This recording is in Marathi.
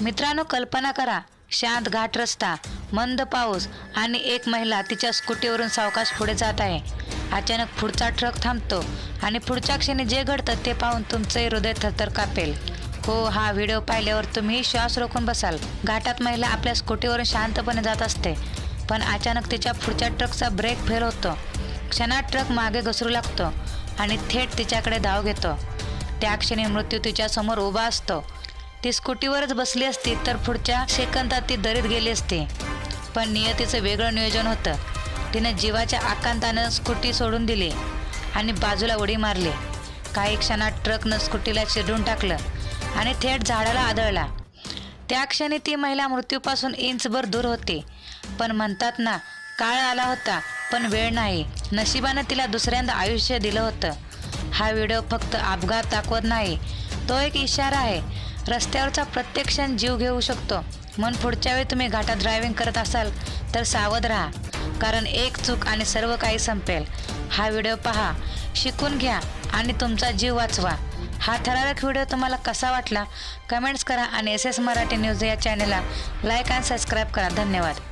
मित्रांनो कल्पना करा शांत घाट रस्ता मंद पाऊस आणि एक महिला तिच्या स्कूटीवरून सावकाश पुढे जात आहे. अचानक पुढचा ट्रक थांबतो आणि पुढच्या क्षणी जे घडतं ते पाहून तुमचंही हृदय थरथर कापेल. हो हा व्हिडिओ पाहिल्यावर तुम्ही श्वास रोखून बसाल. घाटात महिला आपल्या स्कूटीवरून शांतपणे जात असते पण अचानक तिच्या पुढच्या ट्रकचा ब्रेक फेल होतो. क्षणात ट्रक मागे घसरू लागतो आणि थेट तिच्याकडे धाव घेतो. त्या क्षणी मृत्यू तिच्या समोर उभा असतो. ती स्कूटीवरच बसली असती तर पुढच्या सेकंदात ती दरीत गेली असती. पण नियतीचं वेगळं नियोजन होतं. तिने जीवाच्या आकांतानं स्कूटी सोडून दिली आणि बाजूला उडी मारली. काही क्षणात ट्रकनं स्कूटीला चिरडून टाकलं आणि थेट झाडाला आदळला. त्या क्षणी ती महिला मृत्यूपासून इंचभर दूर होती. पण म्हणतात ना काळ आला होता पण वेळ नाही. नशिबानं तिला दुसऱ्यांदा आयुष्य दिलं होतं. हा व्हिडिओ फक्त अपघात दाखवत नाही. तो एक इशारा आहे. रस्त्यावरचा प्रत्येक क्षण जीव घेऊ शकतो. म्हणून पुढच्या वेळी तुम्ही घाटात ड्रायव्हिंग करत असाल तर सावध राहा. कारण एक चूक आणि सर्व काही संपेल. हा व्हिडिओ पहा. शिकून घ्या आणि तुमचा जीव वाचवा. हा थरारक व्हिडिओ तुम्हाला कसा वाटला? कमेंट्स करा आणि एस एस मराठी न्यूज या चॅनलला लाईक आणि सबस्क्राईब करा. धन्यवाद.